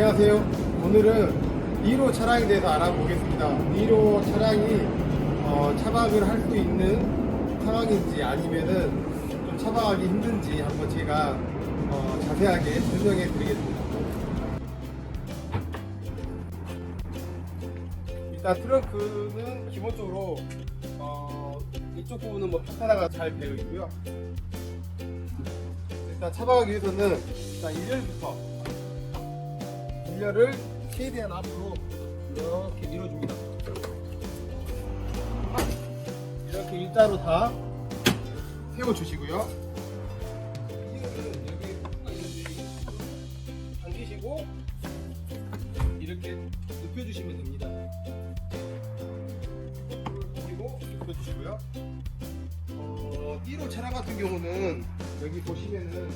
안녕하세요. 오늘은 니로 차량에 대해서 알아보겠습니다. 니로 차량이 어, 차박을 할 수 있는 상황인지 아니면은 좀 차박하기 힘든지 한번 제가 어, 자세하게 설명해 드리겠습니다. 일단 트렁크는 기본적으로 어, 이쪽 부분은 뭐 평탄화가 잘 되어 있고요. 일단 차박하기 위해서는 일단 1열부터 1열을 최대한 앞으로 이렇게 밀어줍니다. 이렇게 일자로 다 세워주시고요. 2열은 여기 당기시고 이렇게 눕혀주시면 됩니다. 그리고 눕혀주시고요. 어, 1호 차량 같은 경우는 여기 보시면은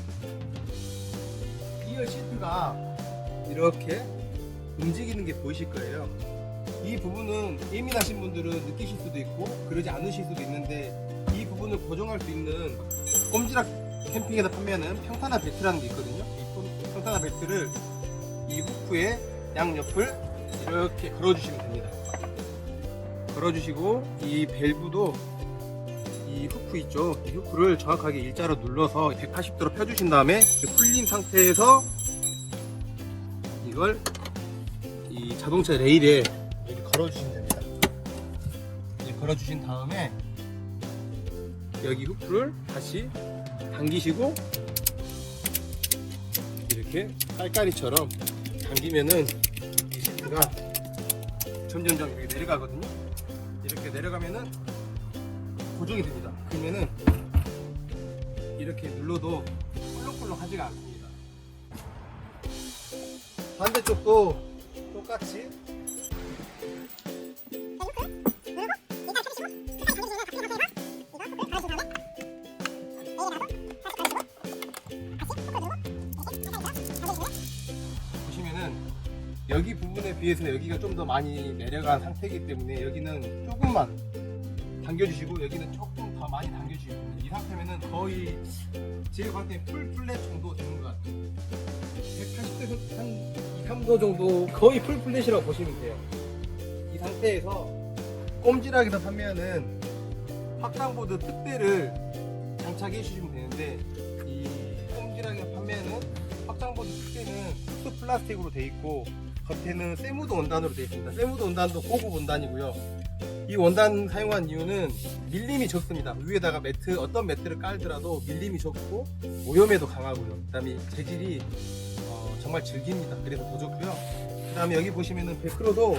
2열 시트가 이렇게 움직이는 게 보이실 거예요. 이 부분은 예민하신 분들은 느끼실 수도 있고 그러지 않으실 수도 있는데 이 부분을 고정할 수 있는 꼼지락 캠핑에서 판매하는 평탄화 벨트라는 게 있거든요. 이 평탄화 벨트를 이 후크의 양옆을 이렇게 걸어주시면 됩니다. 걸어주시고 이 밸브도 이 후크 있죠. 이 후크를 정확하게 일자로 눌러서 180도로 펴주신 다음에 풀린 상태에서 이걸 이 자동차 레일에 이렇게 걸어주시면 됩니다. 이렇게 걸어주신 다음에 여기 후크를 다시 당기시고 이렇게 깔깔이처럼 당기면은 이 시트가 점점점 이렇게 내려가거든요. 이렇게 내려가면은 고정이 됩니다. 그러면은 이렇게 눌러도 꿀렁꿀렁하지가 않습니다. 반대쪽도 똑같이. 보시면은 여기 부분에 비해서는 여기가 좀 더 많이 내려간 상태이기 때문에 여기는 조금만 당겨주시고 여기는 조금 더 많이 당겨주시고 이 상태면은 거의 봤을 때풀 플랫 정도 되는 것 같아요. 180도 한 2, 3도 정도 거의 풀 플랫이라고 보시면 돼요 이 상태에서 꼼지락에서 판매하는 확장보드 특대를 장착해 주시면 되는데 이 꼼지락에서 판매하는 확장보드 특대는 흑수 플라스틱으로 되어 있고 겉에는 세무드 원단으로 되어 있습니다 세무드 원단도 고급 원단이고요 이 원단 사용한 이유는 밀림이 적습니다. 위에다가 매트 어떤 매트를 깔더라도 밀림이 적고 오염에도 강하고요. 그다음에 재질이 어, 정말 질깁니다. 그래서 더 좋고요. 그 다음에 여기 보시면은 벨크로도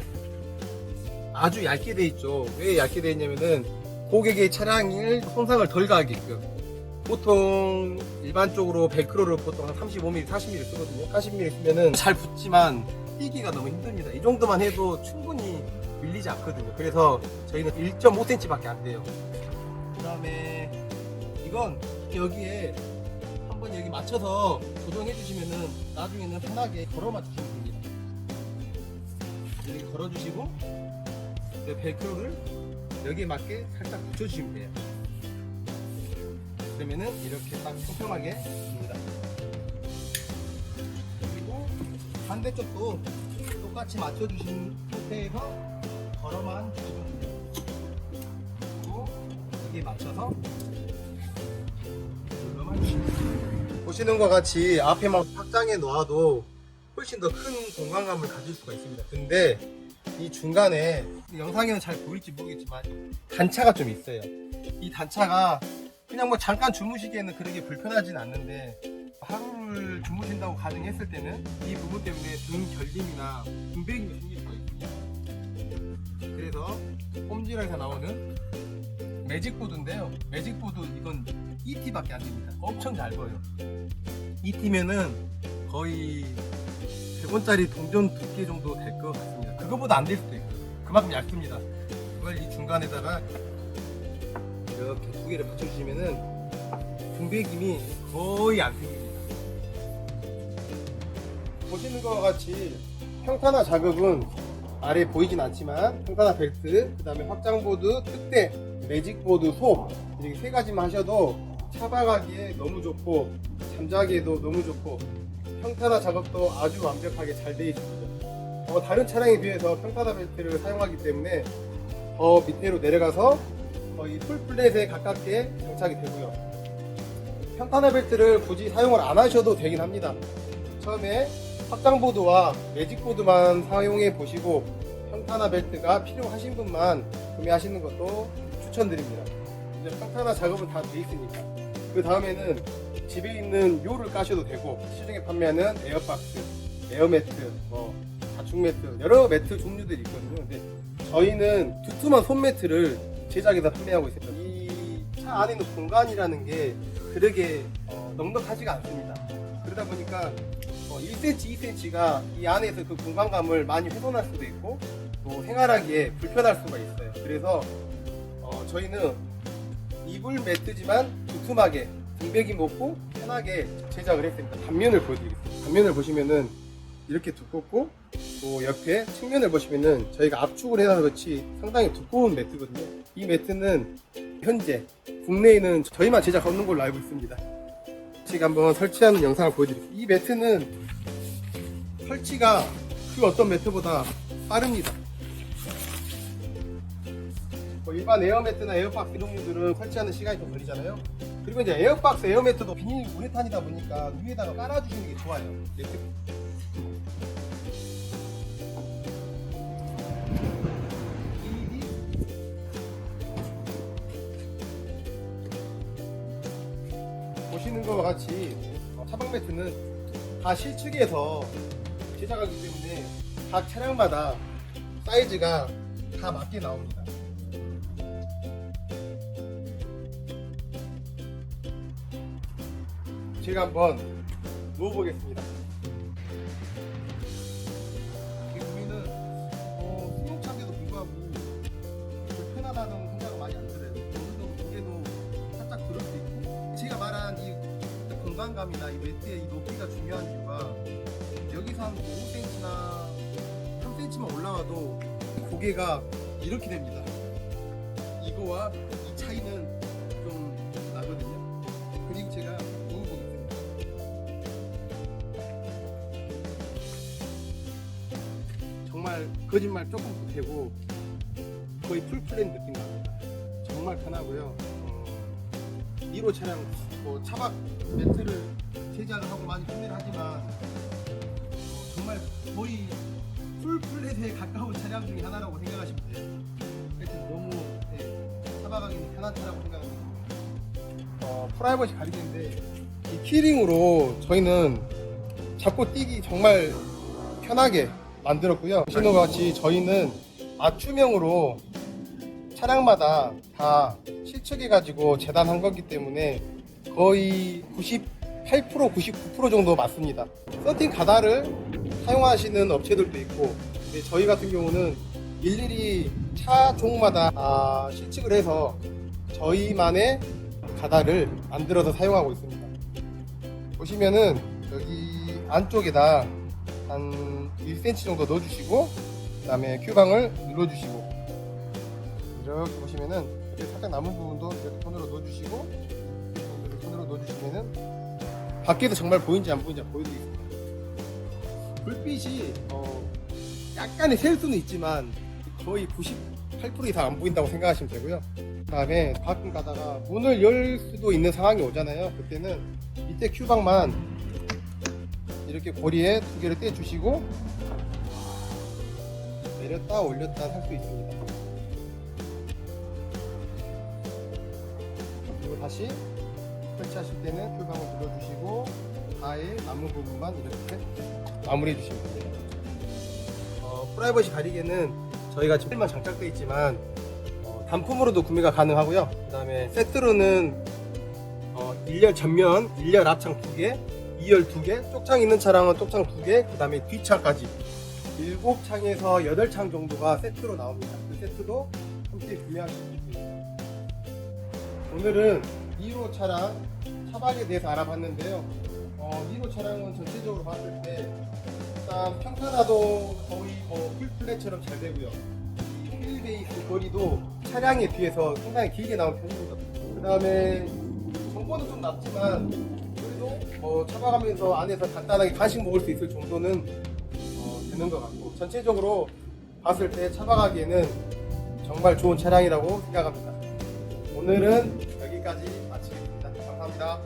아주 얇게 돼 있죠. 왜 얇게 돼 있냐면은 고객의 차량을 손상을 덜 가게끔. 보통 일반적으로 벨크로를 보통 한 35mm, 40mm 쓰거든요. 40mm 쓰면은 잘 붙지만 뛰기가 너무 힘듭니다. 이 정도만 해도 충분히 밀리지 않거든요. 그래서 저희는 1.5cm밖에 안 돼요. 그 다음에 이건 여기에 맞춰서 고정해 주시면은 나중에는 편하게 걸어만 주시면 됩니다. 이렇게 걸어 주시고 이 벨크로를 여기에 맞게 살짝 붙여 주시면 돼요. 그러면은 이렇게 딱 평평하게 됩니다. 그리고 반대쪽도 똑같이 맞춰 주신 상태에서 걸어만 주시면 돼요. 그리고 여기에 맞춰서 눌러만 주시면 돼요. 보시는 것 같이 앞에만 확장해 놓아도 훨씬 더 큰 공간감을 가질 수가 있습니다. 근데 이 중간에 영상에는 잘 보일지 모르겠지만 단차가 좀 있어요. 이 단차가 그냥 뭐 잠깐 주무시기에는 그렇게 불편하진 않는데 하루를 주무신다고 가정했을 때는 이 부분 때문에 등 결림이나 등배임이 생길 수가 있습니다. 그래서 꼼지락에서 나오는 매직보드인데요. 매직보드 이건 2T밖에 안 됩니다. 엄청 얇아요. 2T면은 거의 100원짜리 동전 두께 정도 될 것 같습니다. 그거보다 안 될 수도 있고요. 그만큼 얇습니다. 그걸 이 중간에다가 이렇게 두 개를 받쳐주시면은 등배김이 거의 안 생깁니다. 보시는 것과 같이 평탄화 작업은 아래 보이진 않지만 평탄화 벨트, 그 다음에 확장보드, 특대, 매직보드, 소 이렇게 세 가지만 하셔도 차박하기에 너무 좋고 잠자기에도 너무 좋고 평탄화 작업도 아주 완벽하게 잘 되어 있습니다. 어, 다른 차량에 비해서 평탄화 벨트를 사용하기 때문에 더 밑으로 내려가서 거의 풀플랫에 가깝게 장착이 되고요. 평탄화 벨트를 굳이 사용을 안 하셔도 되긴 합니다. 처음에 확장보드와 매직보드만 사용해 보시고 평탄화 벨트가 필요하신 분만 구매하시는 것도 추천드립니다. 이제 평탄화 작업은 다 돼 있으니까. 그 다음에는 집에 있는 요를 까셔도 되고 시중에 판매하는 에어박스, 에어매트, 뭐 자충 매트 여러 매트 종류들이 있거든요. 근데 저희는 두툼한 손 매트를 제작해서 판매하고 있습니다. 이차 안에 있는 공간이라는 게 그렇게 어, 넉넉하지가 않습니다. 그러다 보니까 어, 1cm, 2cm가 이 안에서 그 공간감을 많이 훼손할 수도 있고 또 생활하기에 불편할 수가 있어요. 그래서 어, 저희는 이불 매트지만 두툼하게 등배기 먹고 편하게 제작을 했습니다. 단면을 보여드리겠습니다. 단면을 보시면은 이렇게 두껍고 또 옆에 측면을 보시면은 저희가 압축을 해놔서 그렇지 상당히 두꺼운 매트거든요. 이 매트는 현재 국내에는 저희만 제작하는 걸로 알고 있습니다. 제가 한번 설치하는 영상을 보여드릴게요. 이 매트는 설치가 그 어떤 매트보다 빠릅니다. 뭐 일반 에어매트나 에어박스 종류들은 설치하는 시간이 좀 걸리잖아요. 그리고 이제 에어박스 에어매트도 비닐 우레탄이다 보니까 위에다가 깔아주시는 게 좋아요. 보시는 것과 같이 어, 차박 매트는 다 실측에서 제작하기 때문에 각 차량마다 사이즈가 다 맞게 나옵니다. 제가 한번 누워보겠습니다. 이 보면은 어, 승용차인데도 불구하고 불편하다는 생각은 많이 안 들어요. 정도 무게도 살짝 들을 수 있고 제가 말한 이 공간감이나 이 매트의 이 높이가 중요한 이유가 여기서 한 5cm나 3cm만 올라와도 고개가 이렇게 됩니다. 이거와 이 차이는 좀 나거든요. 그리고 제가 정말 거짓말 조금 보태고 거의 풀플랜 느낌 납니다. 정말 편하고요. 어, 1호 차량 뭐 차박 매트를 제작을 하고 많이 구매를 하지만 어, 정말 거의 풀플랫에 가까운 차량 중에 하나라고 생각하시면 돼요. 그래서 너무 네, 차박하기는 편한 차라고 생각합니다. 어, 프라이버시 가리개인데 이 키링으로 저희는 잡고 뛰기 정말 편하게 만들었고요. 신호가 같이 저희는 맞춤형으로 차량마다 다 실측해 가지고 재단한 거기 때문에 거의 98% 99% 정도 맞습니다. 서팅 가다를 사용하시는 업체들도 있고 저희 같은 경우는 일일이 차 종마다 아, 실측을 해서 저희만의 가다를 만들어서 사용하고 있습니다. 보시면은 여기 안쪽에다 한 1cm 정도 넣어주시고 그 다음에 큐방을 눌러주시고 이렇게 보시면은 이렇게 살짝 남은 부분도 이렇게 손으로 넣어주시고 이렇게 손으로 넣어주시면은 밖에서 정말 보이는지 안 보이는지 보여드리겠습니다. 불빛이 어, 약간의 셀 수는 있지만 거의 98% 이상 안 보인다고 생각하시면 되고요. 그 다음에 가끔 가다가 문을 열 수도 있는 상황이 오잖아요. 그때는 밑에 큐방만 이렇게 고리에 두 개를 떼주시고 내렸다 올렸다 할 수 있습니다. 그리고 다시 설치하실 때는 큐방을 눌러주시고 가에 남은 부분만 이렇게 마무리해 주시면 됩니다. 어, 프라이버시 가리개는 저희가 지금 만 장착되어 있지만 어, 단품으로도 구매가 가능하고요. 그 다음에 세트로는 어, 1열 전면, 1열 앞창 2개, 2열 2개, 쪽창 있는 차량은 쪽창 2개, 그 다음에 뒷차까지 7창에서 8창 정도가 세트로 나옵니다. 그 세트도 함께 구매하실 수 있습니다. 오늘은 2호 차량 차박에 대해서 알아봤는데요. 어, 1호 차량은 전체적으로 봤을 때 일단 평탄화도 거의 뭐 풀플랫처럼 잘 되고요. 이 휠베이스 거리도 차량에 비해서 상당히 길게 나온 편입니다. 그 다음에 정보는 좀 낮지만 그래도 뭐 차박하면서 안에서 간단하게 간식 먹을 수 있을 정도는 어, 되는 것 같고 전체적으로 봤을 때 차박하기에는 정말 좋은 차량이라고 생각합니다. 오늘은 여기까지 마치겠습니다. 감사합니다.